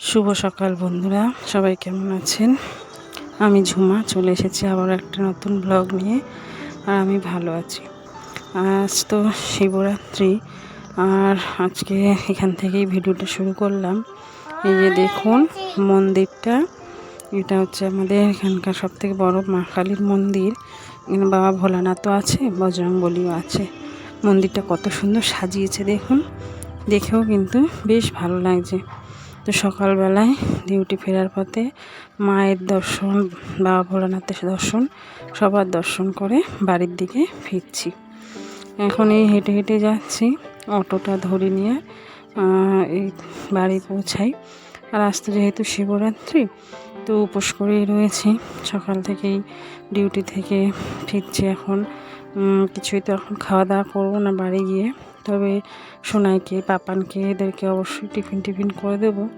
শুভ সকাল বন্ধুরা, সবাই কেমন আছেন? আমি ঝুমা, চলে এসেছি আবার একটা নতুন ব্লগ নিয়ে, আর আমি ভালো আছি। আজ তো শিবরাত্রি, আর আজকে এখান থেকেই ভিডিওটা শুরু করলাম। এই যে দেখুন মন্দিরটা, এটা হচ্ছে আমাদের এখানকার সব থেকে বড় মা কালীর মন্দির। এখানে বাবা ভোলানাথও আছে বজরং বলিও আছে। মন্দিরটা কত সুন্দর সাজিয়েছে দেখুন। দেখেও কিন্তু বেশ ভালো লাগছে। তো সকালবেলায় ডিউটি ফেরার পথে মায়ের দর্শন, বাবা ভোলানাথের দর্শন, সবার দর্শন করে বাড়ির দিকে ফিরছি। এখন এই হেঁটে হেঁটে যাচ্ছি, অটোটা ধরে নিয়ে এই বাড়ি পৌঁছাই। আর আসতে যেহেতু শিবরাত্রি, তো উপোস করেই রয়েছি। সকাল থেকেই ডিউটি থেকে ফিরছি এখন। কিছুই তো এখন খাওয়া দাওয়া করব না বাড়ি গিয়ে। তবে সোনাইকে, পাপানকে, এদেরকে অবশ্যই টিফিন টিফিন করে দেবো।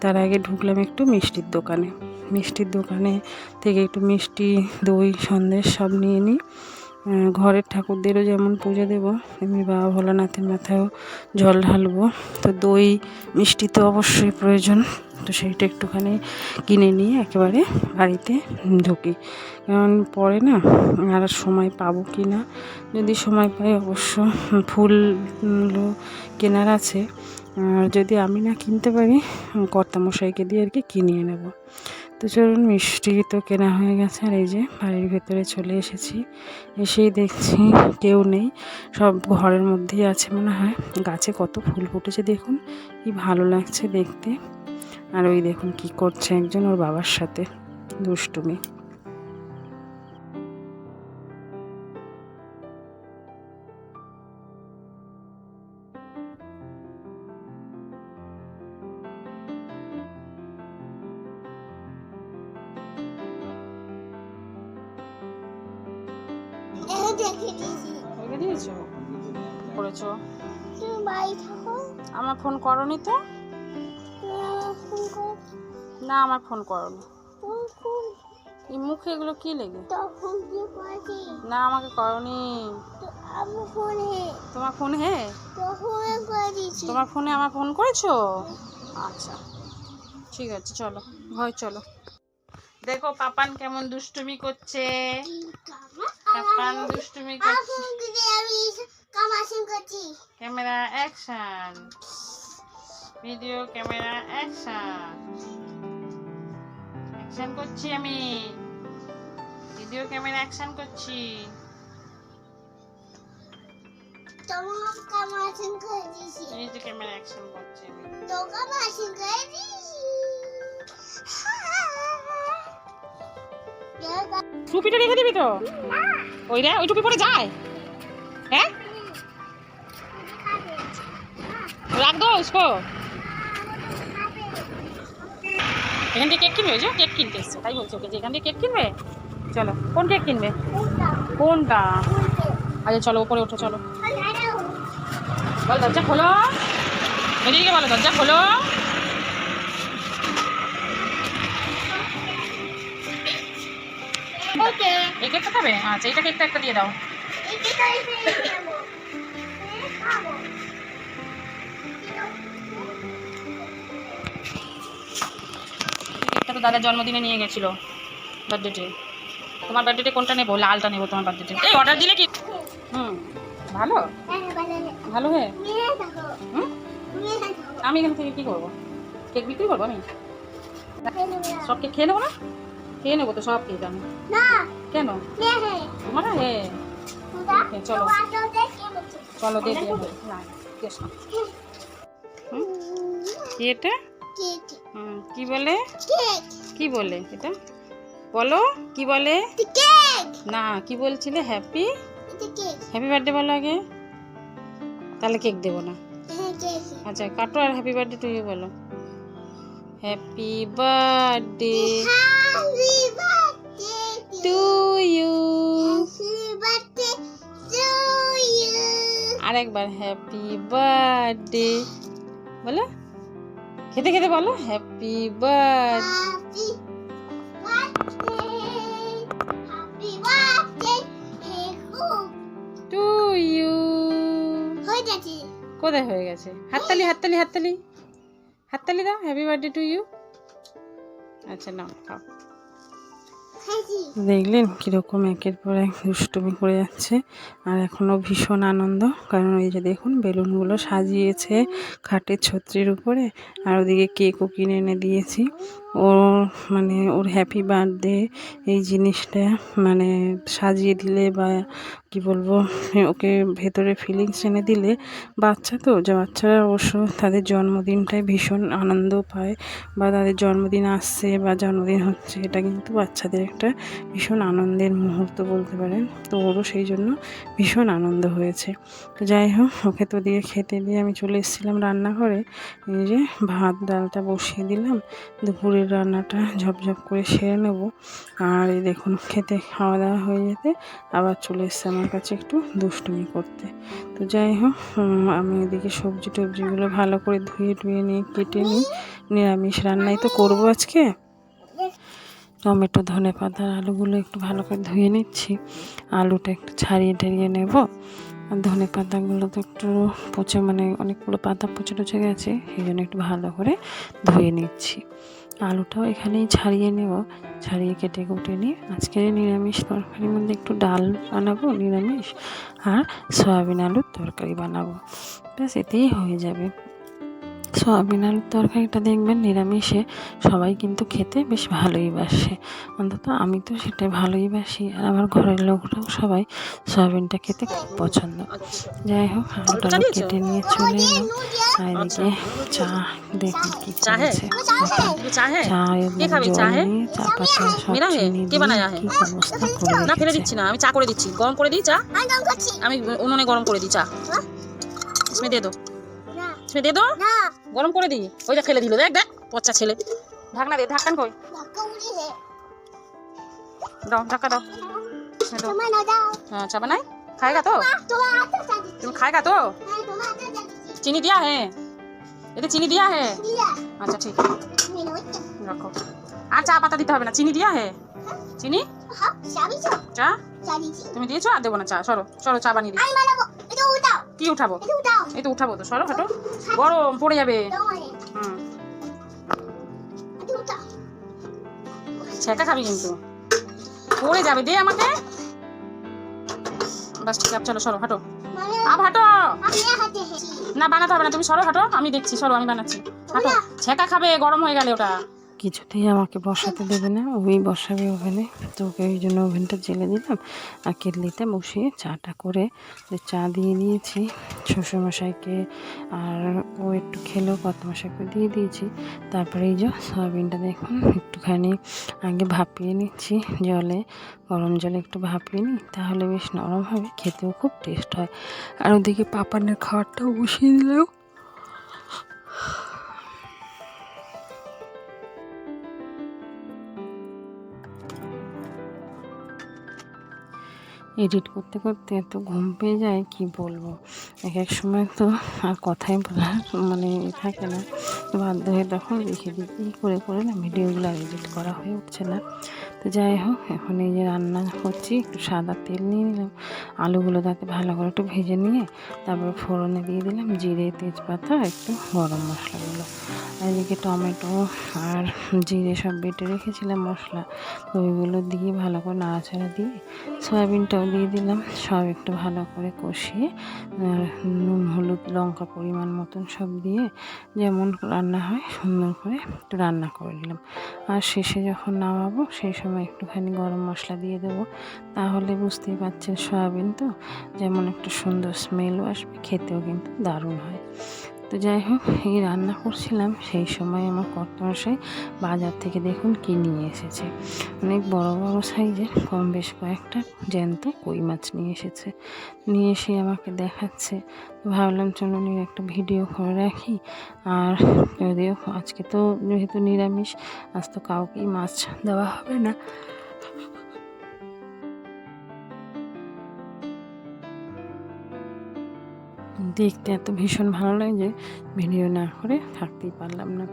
তার আগে ঢুকলাম একটু মিষ্টির দোকানে। মিষ্টির দোকানে থেকে একটু মিষ্টি, দই, সন্দেশ সব নিয়ে নিই। ঘরের ঠাকুরদেরও যেমন পুজো দেবো, তেমনি বাবা ভোলানাথের মাথায়ও জল ঢালবো। তো দই, মিষ্টি তো অবশ্যই প্রয়োজন। তো সেইটা একটুখানি কিনে নিয়ে একেবারে বাড়িতে ঢুকি। কারণ পরে না আর সময় পাবো কি না, যদি সময় পাই অবশ্য ফুলগুলো কেনার আছে। আর যদি আমি না কিনতে পারি, কর্তামশাইকে দিয়ে আর কি কিনিয়ে নেব। তো চলুন মিষ্টি তো কেনা হয়ে গেছে, আর এই যে বাড়ির ভেতরে চলে এসেছি। এসেই দেখছি কেউ নেই, সব ঘরের মধ্যেই আছে মনে হয়। গাছে কত ফুল ফুটেছে দেখুন, কি ভালো লাগছে দেখতে। আর ওই দেখুন কি করছে একজন ওর বাবার সাথে, দুষ্টুমি। দেখে দিয়েছি। রেখে দিয়েছ? করেছ? তুমি বাড়ি থাকো। আমার ফোন করনি তো? না আমার ফোন করনি। এই মুখে এগুলো কি লেগে? না আমাকে করনি। তোমার ফোন? হে তোমার ফোনে আমার ফোন করেছ? আচ্ছা ঠিক আছে চলো। ভয় চলো। দেখো পাপান কেমন দুষ্টুমি করছে। পাপান দুষ্টুমি করছে। Camera action video camera action action করছি আমি। ভিডিও ক্যামেরা অ্যাকশন করছি। এই যে ক্যামেরা অ্যাকশন করছি আমি। টুপিটা রেখে দিবি তো? ওই রে, ওই টুপি পরে যায়। হ্যাঁ? রাখ দো উসকো। এখান থেকে কেক কিনবে? ওই যে কেক কিনতে এসছে, তাই বলছে ওকে যে এখান থেকে কেক কিনবে? চলো, কোন কেক কিনবে? কোনটা? আচ্ছা চলো উপরে ওঠো, চলো। বল, দরজা খোলো। এদিকে বলো, দরজা খোলো। কেকটা খাবে? আচ্ছা এইটা কেকটা একটা দিয়ে দাও। এটা কেকটা তো দাদার জন্মদিনে নিয়ে গেছিল বার্থডেতে তোমার বার্থডেতে কোনটা নেব? লালটা নেব তোমার বার্থডেতে এই অর্ডার দিলে কি? হুম ভালো? ভালো হয়ে? হুম? আমি এখান থেকে কি করব? কেক বিক্রি করব আমি? সব কেক খেয়ে নেব না? খেয়ে নেব তো সব আমি না। কেন? মেয়ে। হ্যাঁ চলো। দেখে চলো দিয়ে দিয়ে না কি এটা? কি বলে? কি বলে এটা? বলো কি বলে? না কি বলছিলে? হ্যাপি হ্যাপি বার্থডে বলো আগে। তাহলে কেক দেবো না। হ্যাঁ আচ্ছা কাটো আর হ্যাপি বার্থডে টু ইউ বলো। হ্যাপি বার্থডে টু ইউ আরেকবার হ্যাপি বার্থডে বলো। খেতে খেতে বলো। হ্যাপি বার্থডে টু ইউ কোথায় হয়ে গেছে? হাততালি হাততালি হাততালি। হাততালি দাও হ্যাপি বার্থডে টু ইউ আচ্ছা নাও খাও। দেখলেন কীরকম একের পর এক দুষ্টুমি করে যাচ্ছে আর এখনও ভীষণ আনন্দ কারণ ওই যে দেখুন বেলুনগুলো সাজিয়েছে খাটের ছত্রির উপরে আর ওদিকে কেকও কিনে এনে দিয়েছি। ও মানে ওর হ্যাপি বার্থডে এই জিনিসটা মানে সাজিয়ে দিলে বা কি বলব, ওকে ভেতরে ফিলিংস এনে দিলে বাচ্চা তো, যে বাচ্চারা অবশ্য তাদের জন্মদিনটায় ভীষণ আনন্দ পায় বা তাদের জন্মদিন আসছে বা জন্মদিন হচ্ছে, এটা কিন্তু বাচ্চাদের একটা ভীষণ আনন্দের মুহূর্ত বলতে পারেন। তো ওরও সেই জন্য ভীষণ আনন্দ হয়েছে। তো যাই হোক, ওকে তো দিয়ে খেতে দিয়ে আমি চলে এসেছিলাম রান্নাঘরে। যে ভাত, ডালটা বসিয়ে দিলাম। দুপুরের রান্নাটা ঝপঝপ করে সেরে নেব। আর এই দেখুন, খেতে খাওয়া দাওয়া হয়ে যেতে আবার চলে এসছে আমার কাছে একটু দুষ্টুমি করতে। তো যাই হোক আমি এদিকে সবজি টবজিগুলো ভালো করে ধুয়ে টুয়ে নিয়ে কেটে নিই। নিরামিষ রান্নাই তো করব আজকে। টমেটো, ধনে পাতা আর আলুগুলো একটু ভালো করে ধুয়ে নিচ্ছি। আলুটা একটু ছাড়িয়ে টাড়িয়ে নেব। আর ধনে পাতাগুলো তো একটু পচে মানে অনেকগুলো পাতা পচে টচে গেছে, সেই জন্য একটু ভালো করে ধুয়ে নিচ্ছি। আলুটাও এখানেই ছাড়িয়ে নেব। ছাড়িয়ে কেটে কুটে নিয়ে আজকের নিরামিষ তরকারির মধ্যে একটু ডাল বানাবো, নিরামিষ, আর সয়াবিন আলুর তরকারি বানাবো। ব্যাস, এতেই হয়ে যাবে। সয়াবিন আলুর তরকারিটা দেখবেন নিরামিষে সবাই কিন্তু খেতে বেশ ভালোই বাসে অন্তত আমি তো সেটা ভালোই বাসি আর আমার ঘরের লোকরাও সবাই সয়াবিনটা খেতে খুব পছন্দ যাই হোক আলুটা কেটে নিয়ে চলে এলাম আর এদিকে চা দেখুন কি করেছে ये चाय है চা এবং কে খাবে? চা জল হে? নিয়ে চা পাতা সব মেরা হে? চিনি কে দিয়ে বানায়া হে? কি অবস্থা করে না ফেলে রেখেছে দিচ্ছি না আমি চা করে দিচ্ছি গরম করে দিই চা আমি গান করছি আমি উনুনে গরম করে দিই চা इसमें दे दो ছেড়ে দে তো। গরম করে দি। ওইটা ফেলে দিল। দেখ দেখ পচা ছেলে। ঢাকনা দে ঢাকন কই? দাও ঢাকা দাও। হ্যাঁ, হ্যাঁ চা বানাই খায়গা তো? তুমি খায়গা তো? চিনি দিয়া হ্যাঁ এতে চিনি দিয়া হ্যাঁ আচ্ছা ঠিক। রাখো। আর চা পাতা দিতে হবে না। চিনি দিয়া হ্যাঁ চিনি চা। তুমি দিয়েছ? আর দেবো না চা। চলো চলো চা বানিয়ে দিই। কি উঠাবো? এই তো উঠাবো তো সরো হাঁটো গরম পড়ে যাবে। হুম। ছেঁকা খাবি কিন্তু। পড়ে যাবে দে আমাকে। বাস ঠিক আছে চলো সরো হাঁটো মানে হাঁটো। আমি হাতে হে না বানাতে হবে না। তুমি সরো হাঁটো আমি দেখছি সরো আমি বানাচ্ছি। হাঁটো। ছেঁকা খাবে গরম হয়ে গেলে ওটা। কিছুতেই আমাকে বসাতে দেবে না ওই বসাবে ওভেনে। তো ওকে ওই জন্য ওভেনটা জেলে দিলাম, আর কেটলিতে বসিয়ে চাটা করে চা দিয়ে দিয়েছি। শ্বশুরমশাইকে আর ও একটু খেলেও কর্তমশাইকে দিয়ে দিয়েছি। তারপরে এই যে সয়াবিনটা দেখুন, একটুখানি আগে ভাপিয়ে নিচ্ছি জলে, গরম জলে একটু ভাপিয়ে নিই, তাহলে বেশ নরম হবে, খেতেও খুব টেস্ট হয়। আর ওদিকে পাপানের খাবারটাও বসিয়ে দিলাম। এডিট করতে করতে এত ঘুম পেয়ে যায়, কি বলব? এক এক সময় তো আর কথাই বলার মানে থাকে না। বাধ্য হয়ে তখন রেখে দিই করে করে না ভিডিওগুলো এডিট করা হয়ে উঠছে না। তো যাই হোক, এখন এই যে রান্না করছি, একটু সাদা তেল নিয়ে নিলাম, আলুগুলো তাতে ভালো করে একটু ভেজে নিয়ে তারপর ফোড়নে দিয়ে দিলাম জিরে, তেজপাতা, একটু গরম মশলাগুলো। এদিকে টমেটো আর জিরে সব বেটে রেখেছিলাম মশলা, তো ওইগুলো দিয়ে ভালো করে নাড়াচাড়া দিয়ে সয়াবিনটাও দিয়ে দিলাম। সব একটু ভালো করে কষিয়ে নুন, হলুদ, লঙ্কা পরিমাণ মতন সব দিয়ে যেমন রান্না হয় সুন্দর করে একটু রান্না করে নিলাম। আর শেষে যখন নামাবো, সেই সময় একটুখানি গরম মশলা দিয়ে দেবো। তাহলে বুঝতেই পারছেন সয়াবিন তো, যেমন একটু সুন্দর স্মেলও আসবে, খেতেও কিন্তু দারুণ হয়। তো যাই হোক, এই রান্না করছিলাম, সেই সময় আমার কর্তমশাই বাজার থেকে দেখুন কি নিয়ে এসেছে। অনেক বড় বড় সাইজের, কম বেশ কয়েকটা জ্যান্ত কই মাছ নিয়ে এসেছে। নিয়ে এসে আমাকে দেখাচ্ছে। ভাবলাম চলুন একটা ভিডিও করে রাখি। আর যদিও আজকে তো যেহেতু নিরামিষ, আজ তো কাউকেই মাছ দেওয়া হবে না। দেখতে এত ভীষণ ভালো লাগে যে ভিডিও না করে থাকতেই পারলাম না।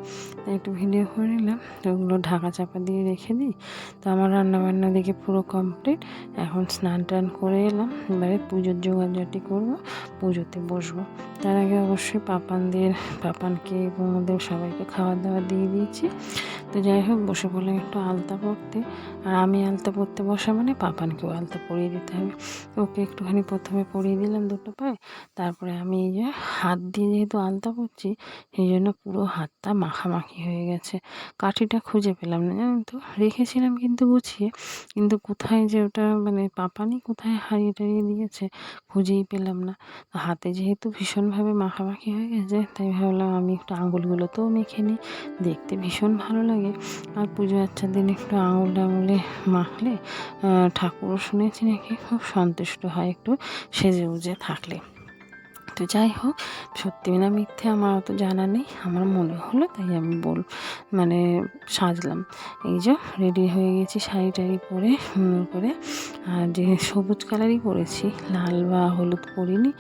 একটু ভিডিও করে নিলাম তো ওগুলো ঢাকা চাপা দিয়ে রেখে দিই। তো আমার রান্নাবান্না দেখে পুরো কমপ্লিট এখন স্নান টান করে এলাম, এবারে পুজোর জোগাড়জাটি করব, পুজোতে বসবো। তার আগে অবশ্যই পাপানদের, পাপানকে বৌমদের সবাইকে খাওয়া দাওয়া দিয়ে দিয়েছি। তো যাই হোক, বসে পড়লাম একটু আলতা পরতে। আর আমি আলতা পরতে বসা মানে পাপানকেও আলতা পরিয়ে দিতে হবে। ওকে একটুখানি প্রথমে পরিয়ে দিলাম দুটো পায়ে। তারপরে আমি এই যে হাত দিয়ে যেহেতু আলতা পরছি, সেই জন্য পুরো হাতটা মাখামাখি হয়ে গেছে। কাঠিটা খুঁজে পেলাম না, জানেন তো? রেখেছিলাম কিন্তু গুছিয়ে। কিন্তু কোথায় যে ওটা মানে পাপানি কোথায় হারিয়ে টারিয়ে দিয়েছে খুঁজেই পেলাম না। হাতে যেহেতু ভীষণভাবে মাখামাখি হয়ে গেছে, তাই ভাবলাম আমি একটু আঙুলগুলোতেও মেখে নিই। দেখতে ভীষণ ভালো লাগে আর পুজো আচ্ছার দিন একটু আঙুল আঙুলে মাখলে ঠাকুরও শুনেছি নাকি খুব সন্তুষ্ট হয় একটু সেজে উজে থাকলে। তো যাই হোক, সত্যি না মিথ্যে আমার অত জানা নেই। আমার মনে হলো, তাই আমি বল মানে সাজলাম। এই যে রেডি হয়ে গেছি শাড়ি টাড়ি পরে, সুন্দর করে। আর যে সবুজ কালারই পরেছি, লাল বা হলুদ পরিনি।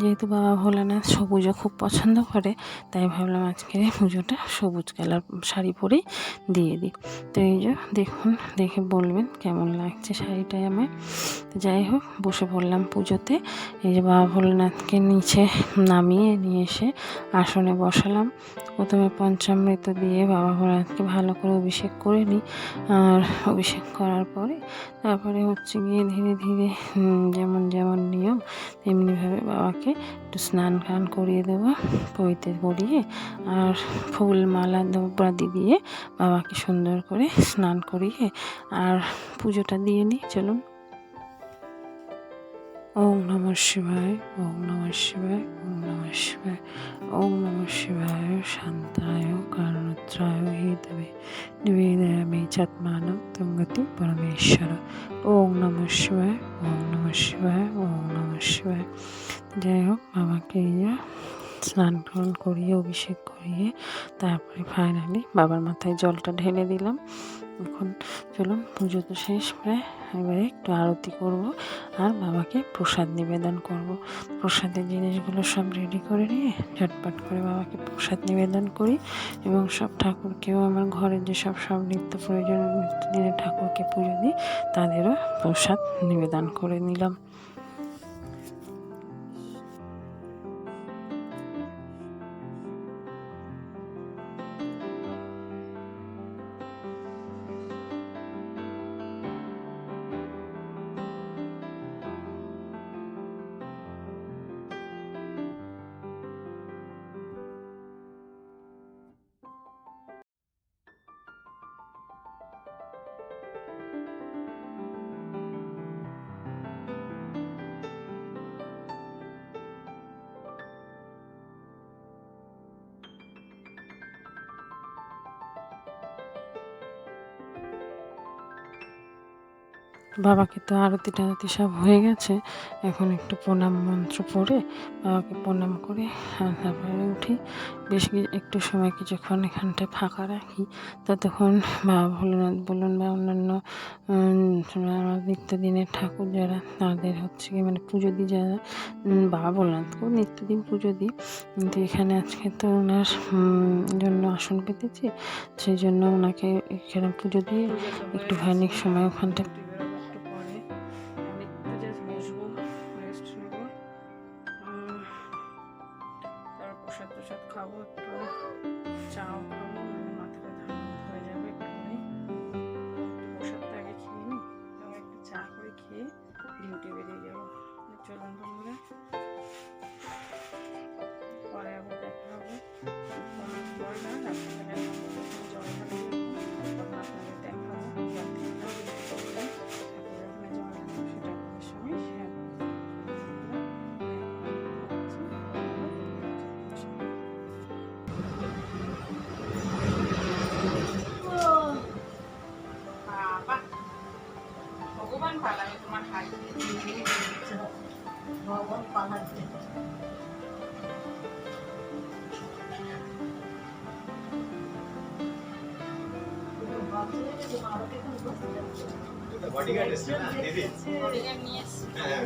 যেহেতু বাবা ভোলানাথ সবুজও খুব পছন্দ করে, তাই ভাবলাম আজকে পুজোটা সবুজ কালার শাড়ি পরেই দিয়ে দিই। তো এই যে দেখুন, দেখে বলবেন কেমন লাগছে শাড়িটাই আমায়। তো যাই হোক, বসে পড়লাম পুজোতে। এই যে বাবা ভোলেনাথকে নিচে নামিয়ে নিয়ে এসে আসনে বসালাম। প্রথমে পঞ্চামৃত দিয়ে বাবা ভোলেনাথকে ভালো করে অভিষেক করে নিই। আর অভিষেক করার পরে তারপরে হচ্ছে গিয়ে ধীরে ধীরে যেমন যেমন নিয়ম তেমনিভাবে বাবাকে একটু স্নান টান করিয়ে দেবো পইতে করিয়ে আর ফুল মালা দ্রব্যাদি দিয়ে বাবাকে সুন্দর করে স্নান করিয়ে আর পুজোটা দিয়ে নিই। চলুন। ওম নমঃ শিবায়, ওম নমঃ শিবায়, ওম নমঃ শিবায়, ওম নমঃ শিবায়, শান্তায় কারণত্রায় হেতবে নিবেদয়ামি চাত্মানম তুঙ্গতি পরমেশ্বর। ওম নমঃ শিবায়, ওম নমঃ শিবায়, ওম নমঃ শিবায়। যাই হোক, বাবাকে স্নান টান করিয়ে, অভিষেক করিয়ে তারপরে ফাইনালি বাবার মাথায় জলটা ঢেলে দিলাম। এখন চলুন পুজো তো শেষ প্রায় এবারে একটু আরতি করব আর বাবাকে প্রসাদ নিবেদন করব। প্রসাদের জিনিসগুলো সব রেডি করে নিয়ে ঝটপট করে বাবাকে প্রসাদ নিবেদন করি এবং সব ঠাকুরকেও আমার ঘরের যে সব সব নিত্য প্রয়োজনীয় নিত্যদিনের ঠাকুরকে পুজো দিই, তাদেরও প্রসাদ নিবেদন করে নিলাম। বাবাকে তো আরতি টারতি সব হয়ে গেছে। এখন একটু প্রণাম মন্ত্র পড়ে, বাবাকে প্রণাম করে তারপরে উঠি। বেশ একটু সময় কিছুক্ষণ এখানটায় ফাঁকা রাখি। ততক্ষণ বাবা ভোলেনাথ বলুন বা অন্যান্য নিত্যদিনের ঠাকুর যারা, তাদের হচ্ছে কি মানে পুজো দিই যারা বাবা ভোলেনাথকেও নিত্যদিন পুজো দিই। কিন্তু এখানে আজকে তো ওনার জন্য আসন পেতেছি। সেই জন্য ওনাকে এখানে পুজো দিয়ে একটু একটুখানি সময় ওখানটা এসছি হ্যাঁ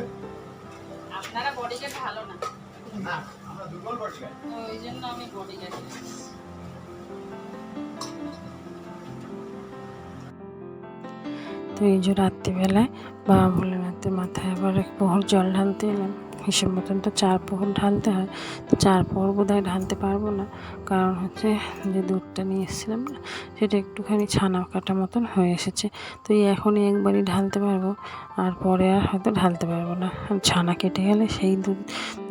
আপনারা বডিগার্ড ভালো না। না দুর্বল পড়ে ওই জন্য আমি তো এই যে রাত্রিবেলায় বাবা ভোলেনাথের মাথায় আবার এক জল ঢালতে এলাম। হিসেব মতন তো চার প্রহর ঢালতে হয়, তো চার পোহর বোধ হয় ঢালতে পারব না। কারণ হচ্ছে যে দুধটা নিয়ে এসেছিলাম না, সেটা একটুখানি ছানা কাটা মতন হয়ে এসেছে। তো এই এখনই একবারই ঢালতে পারব, আর পরে আর হয়তো ঢালতে পারব না। ছানা কেটে গেলে সেই দুধ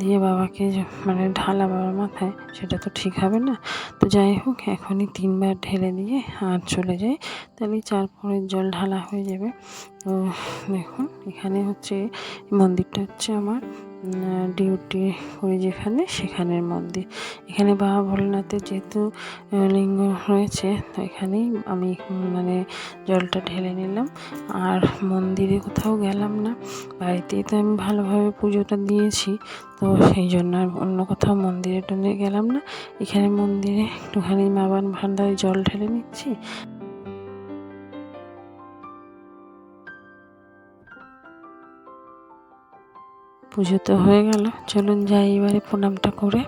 দিয়ে বাবাকে মানে ঢালা বাবার মাথায়, সেটা তো ঠিক হবে না। তো যাই হোক, এখনই তিনবার ঢেলে দিয়ে আর চলে যাই। তাহলে চার পোহরের জল ঢালা হয়ে যাবে। তো দেখুন, এখানে হচ্ছে, মন্দিরটা হচ্ছে আমার ডিউটি করি যেখানে, সেখানের মন্দির। এখানে বাবা ভোলেনাথের যেহেতু লিঙ্গ রয়েছে, তো এখানেই আমি মানে জলটা ঢেলে নিলাম। আর মন্দিরে কোথাও গেলাম না, বাড়িতেই তো আমি ভালোভাবে পুজোটা দিয়েছি, তো সেই জন্য আর অন্য কোথাও মন্দিরে টন্দিরে গেলাম না। এখানে মন্দিরে একটুখানি মাবান ভান্ডারে জল ঢেলে নিচ্ছি। পুজো তো হয়ে গেল। চলুন যাই এবারে প্রণামটা করে।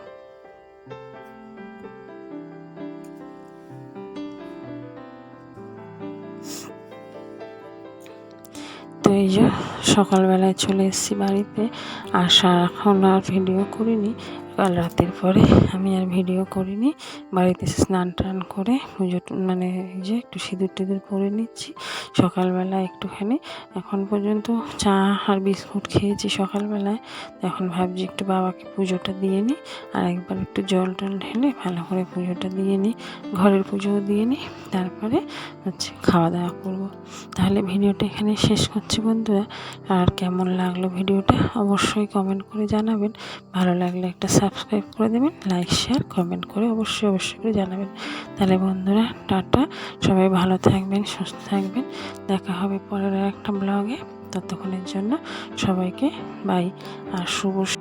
তো এই যে সকালবেলায় চলে এসেছি বাড়িতে। আর এখন আর ভিডিও করিনি। কাল রাতের পরে আমি আর ভিডিও করিনি। বাড়িতে স্নান টান করে পুজো মানে যে একটু সিঁদুর টিঁদুর পরে নিচ্ছি। সকালবেলা একটুখানি। এখন পর্যন্ত চা আর বিস্কুট খেয়েছি সকালবেলায়। এখন ভাবছি একটু বাবাকে পুজোটা দিয়ে নিই আর একবার একটু জল টল ঢেলে ভালো করে পুজোটা দিয়ে নিই। ঘরের পুজোও দিয়ে নিই। তারপরে হচ্ছে খাওয়া দাওয়া করব। তাহলে ভিডিওটা এখানে শেষ করছি বন্ধুরা। আর কেমন লাগল ভিডিওটা অবশ্যই কমেন্ট করে জানাবেন। ভালো লাগলে একটা সাবস্ক্রাইব করে দেবেন লাইক শেয়ার কমেন্ট করে অবশ্যই অবশ্যই করে জানাবেন। তাহলে বন্ধুরা, টাটা। সবাই ভালো থাকবেন, সুস্থ থাকবেন। দেখা হবে পরের একটা ব্লগে ততক্ষণের জন্য সবাইকে বাই আর শুভ